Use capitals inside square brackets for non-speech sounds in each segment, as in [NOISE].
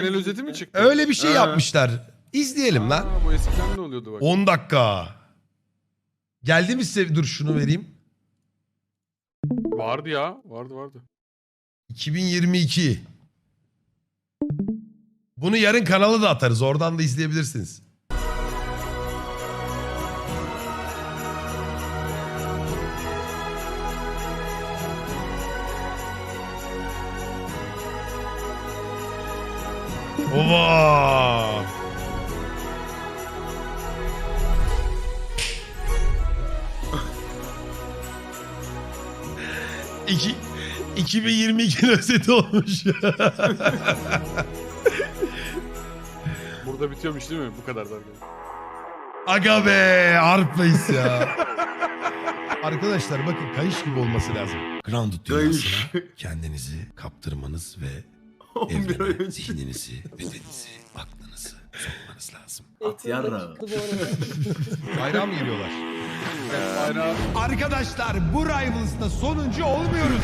Genel özeti mi çıktı? Öyle bir şey Ha. yapmışlar. İzleyelim lan. Aa, bu eskiden de oluyordu bak. 10 dakika. Geldi mi size? Dur şunu vereyim. Vardı ya. Vardı vardı. 2022. Bunu yarın kanala da atarız. Oradan da izleyebilirsiniz. Ova! İki, 2022'nin özeti olmuş. Burada bitiyormuş değil mi? Bu kadar da arkadaşlar. Aga be Arp'layız ya. Arkadaşlar bakın kayış gibi olması lazım. Grounded dünyasına kendinizi kaptırmanız ve [LAUGHS] 11 ay evrene önce. zihninizi, bedeninizi, aklınızı sokmanız lazım. At yarra. Bayram mı? Bayrağı Arkadaşlar bu Rivals'da sonuncu olmuyoruz.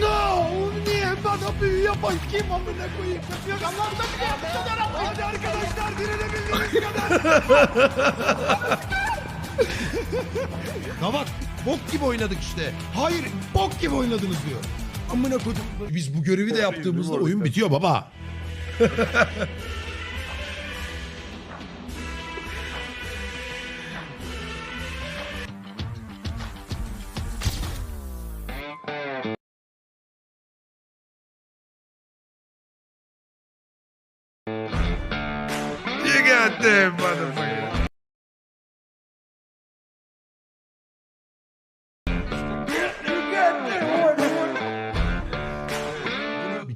No! Niye bana büyü yapan kim amına koyayım? Yok Allah'tan bir kadar Hadi arkadaşlar direnebildiğiniz kadar. Kavak bok gibi oynadık işte. Hayır bok gibi oynadınız diyor. Amına koydum. Biz bu görevi de yaptığımızda oyun bitiyor baba. You got them motherfucker.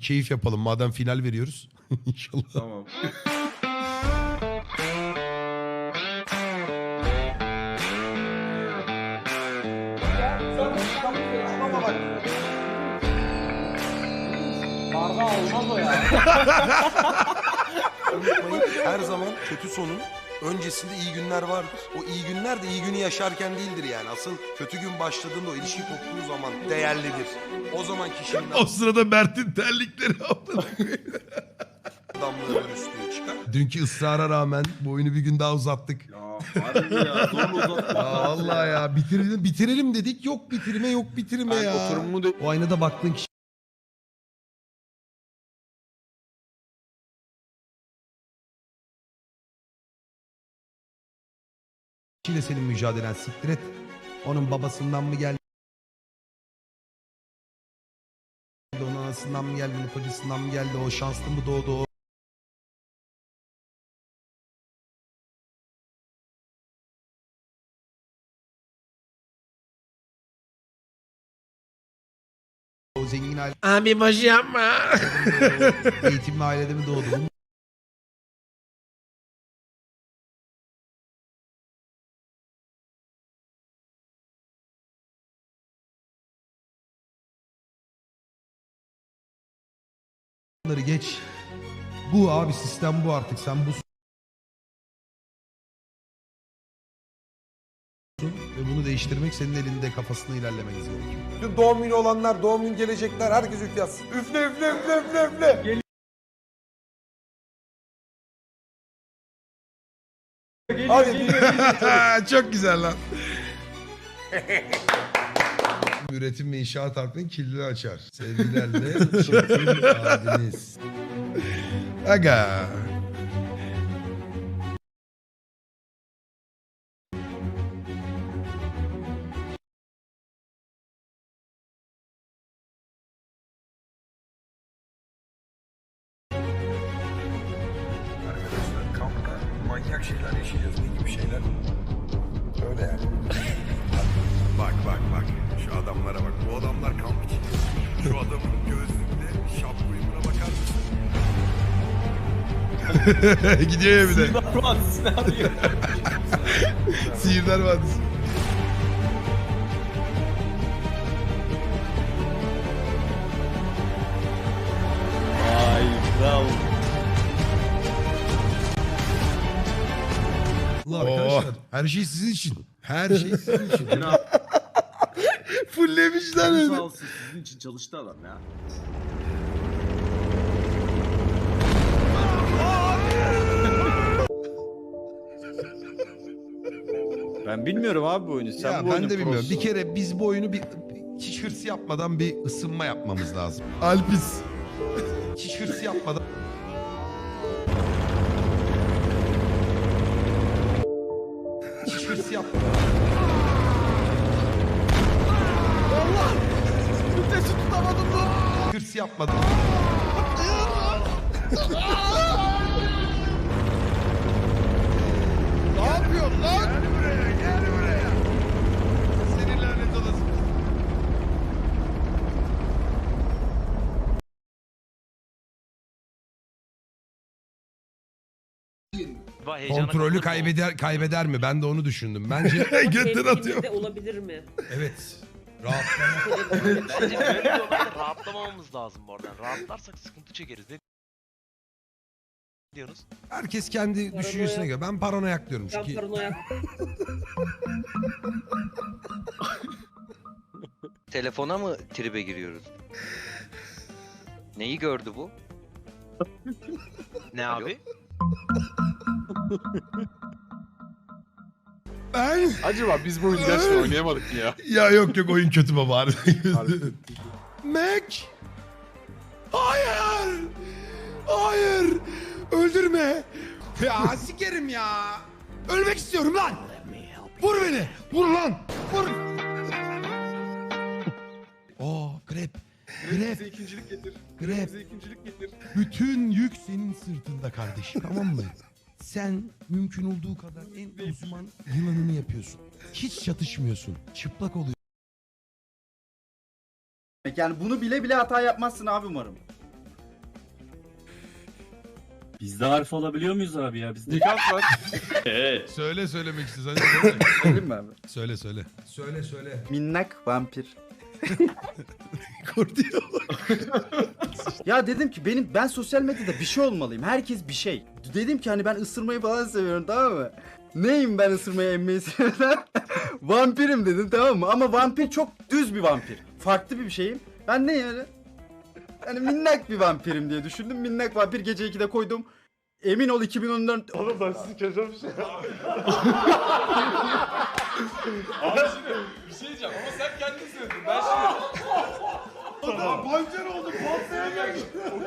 Keyif yapalım madem final veriyoruz. [LAUGHS] İnşallah. Tamam. unutmayın her zaman kötü sonun öncesinde iyi günler vardır. O iyi günler de iyi günü yaşarken değildir yani. Asıl kötü gün başladığında o ilişki koptuğu zaman değerlidir. O zaman kişinin o sırada Mert'in terlikleri koyayım. adamlığı üstüne çıkar. Dünkü ısrara rağmen bu oyunu bir gün daha uzattık. Ya harbi ya. Zorla uzatma. Ya Allah ya bitirelim, bitirelim dedik. Yok bitirme yok bitirme Ben ya. oturumu de... O aynada baktığın kişi. Kişiyle senin mücadelen siktir et. Onun babasından mı geldi? Onun anasından mı geldi? Onun kocasından mı geldi? O şanslı mı doğdu? O O zengin aile... Abi boş yapma. Eğitimli ailede mi doğdu? Bunları geç. Bu abi sistem bu artık. Sen bu ve bunu değiştirmek senin elinde kafasında ilerlemeniz gerekiyor. Bütün doğum günü olanlar, doğum günü gelecekler herkes üflesin. Üfle üfle üfle üfle üfle. Hadi Çok güzel lan. [LAUGHS] Üretim ve inşaat harfinin kilidini açar. Sevgilerle [LAUGHS] çiftin adiniz. Aga. Arkadaşlar kampta manyak şeyler yaşayacağız. Ne gibi şeyler? Öyle yani. [LAUGHS] Gidiyor ya bir de. Sihirdar Vadisi. Ay kral. Allah arkadaşlar her şey sizin için. Her şey sizin için. [LAUGHS] Fullemişler Sağ öyle. olsun sizin için çalıştı adam ya. Ben bilmiyorum abi bu oyunu. Sen ya bu ben oyunun de bilmiyorum. prosusun. Bir kere biz bu oyunu bir, hiç hırs yapmadan bir ısınma yapmamız lazım. Alpis. [LAUGHS] hiç hırs yapmadan. Hiç hırs yapmadan. Allah! Vitesi tutamadım lan. Hırs yapmadan. [LAUGHS] ne yapıyorsun lan? Gel buraya, gel buraya. Senin lanet olası. Kontrolü kaybeder kaybeder mi? Ben de onu düşündüm. Bence [LAUGHS] götten atıyor. olabilir mi? Evet. Rahatlama. Bence böyle bir ortamda rahatlamamamız lazım bu arada. Rahatlarsak sıkıntı çekeriz. Ne diyorsunuz? Herkes kendi düşüncesine göre. Ben paranoyak diyorum Ben çünkü. paranoyak. [LAUGHS] Telefona mı tribe giriyoruz? Neyi gördü bu? Ne abi? Ben... Acaba biz bu oyunu gerçekten oynayamadık mı ya? Ya yok yok oyun kötü baba harbiden. Mac! Hayır! Hayır! Öldürme! Ya sikerim ya! Ölmek istiyorum lan! Vur beni! Vur lan! Vur! [LAUGHS] Oo grep! Bize Grep! ikincilik getir. Grep! Bize ikincilik getir. Bütün yük senin sırtında kardeşim tamam mı? Sen mümkün olduğu kadar en uzman yılanını yapıyorsun. Hiç çatışmıyorsun. Çıplak oluyorsun. Yani bunu bile bile hata yapmazsın abi umarım. Biz de harf alabiliyor muyuz abi ya? Biz de... Nikah var. [LAUGHS] Evet. Söyle söylemek istiyorsan. Söyle Söyleyeyim mi abi? söyle. Söyle söyle. söyle. Minnak vampir. [LAUGHS] Ya dedim ki benim ben sosyal medyada bir şey olmalıyım. Herkes bir şey. Dedim ki hani ben ısırmayı falan seviyorum tamam mı? Neyim ben ısırmayı emmeyi seviyorum? [LAUGHS] Vampirim dedim tamam mı? Ama vampir çok düz bir vampir. Farklı bir şeyim. Ben ne yani? Yani minnak bir vampirim diye düşündüm. Minnak vampir gece 2'de koydum. Emin ol 2014 Oğlum ben sizi şey. Abi şimdi bir şey diyeceğim ama sen kendin söyledin. Ben şimdi... Daha pancar oldu. Patlaya geldi. O.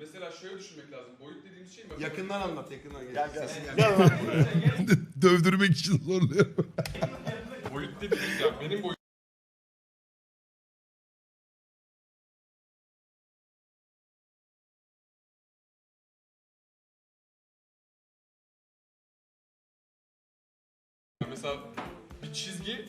Mesela şöyle düşünmek lazım. Boyut dediğimiz şey... Mesela Yakından anlat yakından. Gel gel. Dövdürmek için zorluyor. Boyut dediğimiz ya benim boyut... Mesela bir çizgi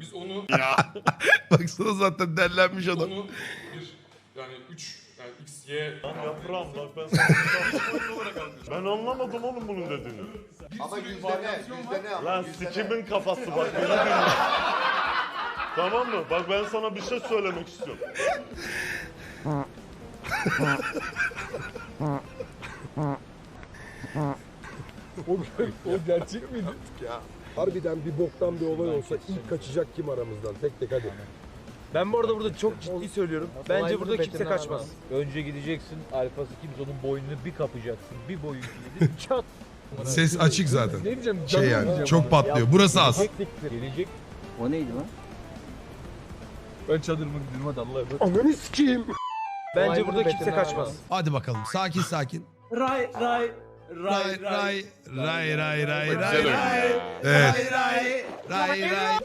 biz onu [LAUGHS] Baksana zaten dellenmiş adam. onu bir yani 3 yani x y Yaprağım bak ben sana olarak Ben anlamadım oğlum bunun dediğini. Ama yüzde ne? Yüzde ne Lan sikimin kafası bak tamam mı? Bak ben sana bir şey söylemek istiyorum. [LAUGHS] O gerçek miydi? [LAUGHS] Ya. Harbiden bir boktan bir olay olsa ilk kaçacak kim aramızdan? Tek tek hadi. Ben bu arada burada çok ciddi söylüyorum. Bence burada kimse kaçmaz. Önce gideceksin alfası kimse onun boynunu bir kapacaksın. Bir boyun gidip çat. Ses açık zaten. Ne diyeceğim? Şey Canım yani diyeceğim çok patlıyor. Burası az. Gelecek. O neydi lan? Ben çadırıma gidiyorum hadi Allah'a emanet. Ananı sikeyim. Bence burada kimse kaçmaz. Hadi bakalım sakin sakin. Ray ray Ray ray ray ray ray ray ray. Evet. ray. Ray ray.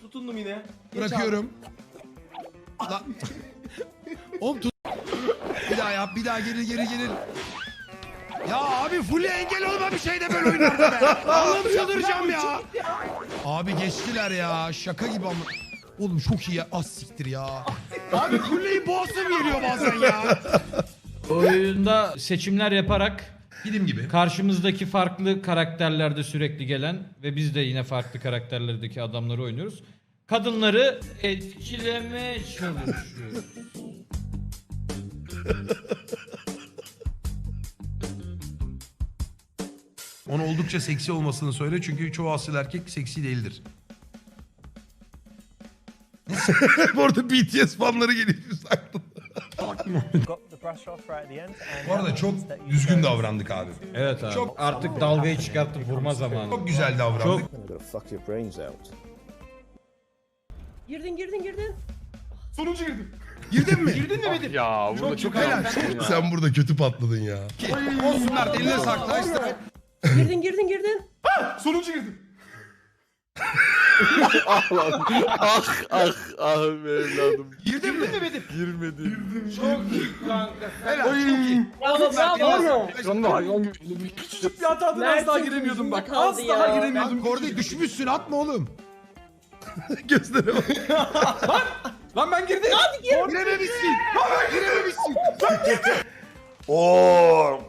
Tutundum yine. Bırakıyorum. Lan. [LAUGHS] Oğlum tut. Bir daha yap. Bir daha gelir geri gelir. Ya abi full engel olma bir şey de böyle oyunlarda be. [LAUGHS] Allah'ım çıldıracağım ya. Abi geçtiler ya. Şaka gibi ama. Oğlum çok iyi ya. Az siktir ya. [LAUGHS] Abi fulleyi boğazım geliyor bazen ya. Oyunda seçimler yaparak Film gibi. karşımızdaki farklı karakterlerde sürekli gelen ve biz de yine farklı karakterlerdeki adamları oynuyoruz. Kadınları etkilemeye çalışıyoruz. [LAUGHS] Ona oldukça seksi olmasını söyle çünkü çoğu asil erkek seksi değildir. [LAUGHS] Bu arada BTS fanları geliyor. [LAUGHS] Bu arada çok düzgün davrandık abi. Evet abi. Çok- Artık dalgayı çıkartıp vurma zamanı. Çok güzel davrandık. Girdin girdin girdin. Sonuncu girdim. Girdin mi? Girdin mi Bedir? Ya burada çok Helal. Sen burada kötü patladın ya. Olsunlar eline sakla. Girdin girdin girdin. Sonuncu girdim. Ah ah ah evladım. Girdin mi? Bedir? Girmedi. Çok iyi kanka. Helal. Çok iyi. Bravo bravo. Küçücük bir hatadan az daha giremiyordum bak. Az daha ya. giremiyordum. Lan Kordi düşmüşsün atma oğlum. [LAUGHS] Gözlere bak. Lan ben girdim. Girememişsin. [LAUGHS] Girememişsin. Oo.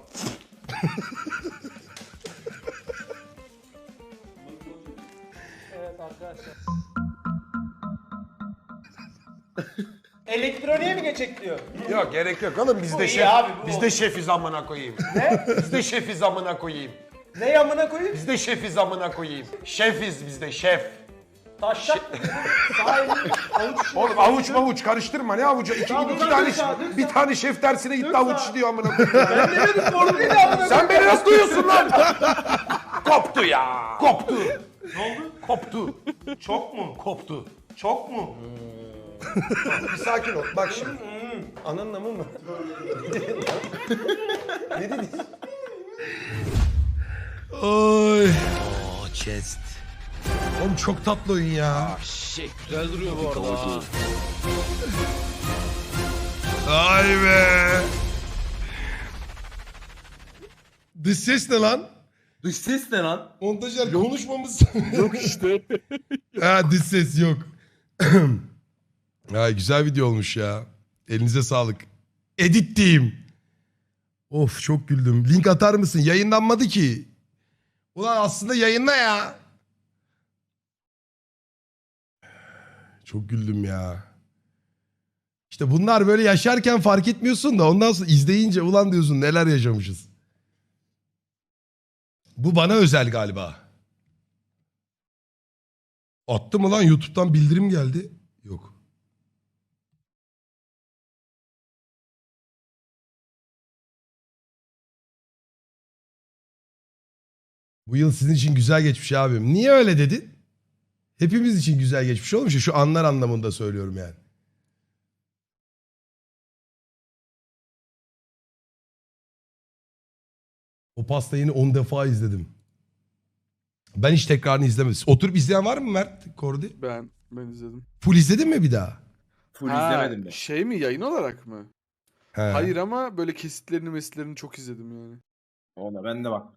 Elektroniğe mi geçecek diyor. Yok gerek yok oğlum biz de iyi şef. abi, bu biz şefiz amına koyayım. Ne? Biz de şefiz amına koyayım. Ne yamına koyayım? Biz de şefiz amına koyayım. Şefiz biz de şef. Taşak. Elini avuç. Oğlum avuç mavuç karıştırma ne avucu? İki, Tamam, iki dur, tane dur, dur, dur. bir tane şef dersine gitti avuç diyor amına koyayım. Ben doğru değil amına Sen beni nasıl duyuyorsun lan? Koptu ya. Koptu. Ne oldu? Koptu. Çok mu? Koptu. Çok mu? Bir sakin ol. Bak şimdi. Ananla mı mı? [LAUGHS] ne dedin? Oy. chest. Oğlum çok tatlı oyun ya. Güzel duruyor bu arada. Ay be. Dış ses ne lan? Dış ses ne lan? Montajlar konuşmamız. Yok işte. [LAUGHS] ha dış ses yok. [CLEARS THROAT] ha, güzel video olmuş ya. Elinize sağlık. Edit diyeyim. Of çok güldüm. Link atar mısın? Yayınlanmadı ki. Ulan aslında yayınla ya. Çok güldüm ya. İşte bunlar böyle yaşarken fark etmiyorsun da ondan sonra izleyince ulan diyorsun neler yaşamışız. Bu bana özel galiba. Attı mı lan YouTube'dan bildirim geldi? Yok. Bu yıl sizin için güzel geçmiş abim. Niye öyle dedin? Hepimiz için güzel geçmiş olmuş ya şu anlar anlamında söylüyorum yani. O pasta yeni 10 defa izledim. Ben hiç tekrarını izlemedim. Oturup izleyen var mı Mert Kordi? Ben ben izledim. Full izledin mi bir daha? Full Ha, izlemedim ben. Şey mi yayın olarak mı? He. Hayır ama böyle kesitlerini mesitlerini çok izledim yani. Ona ben de bak.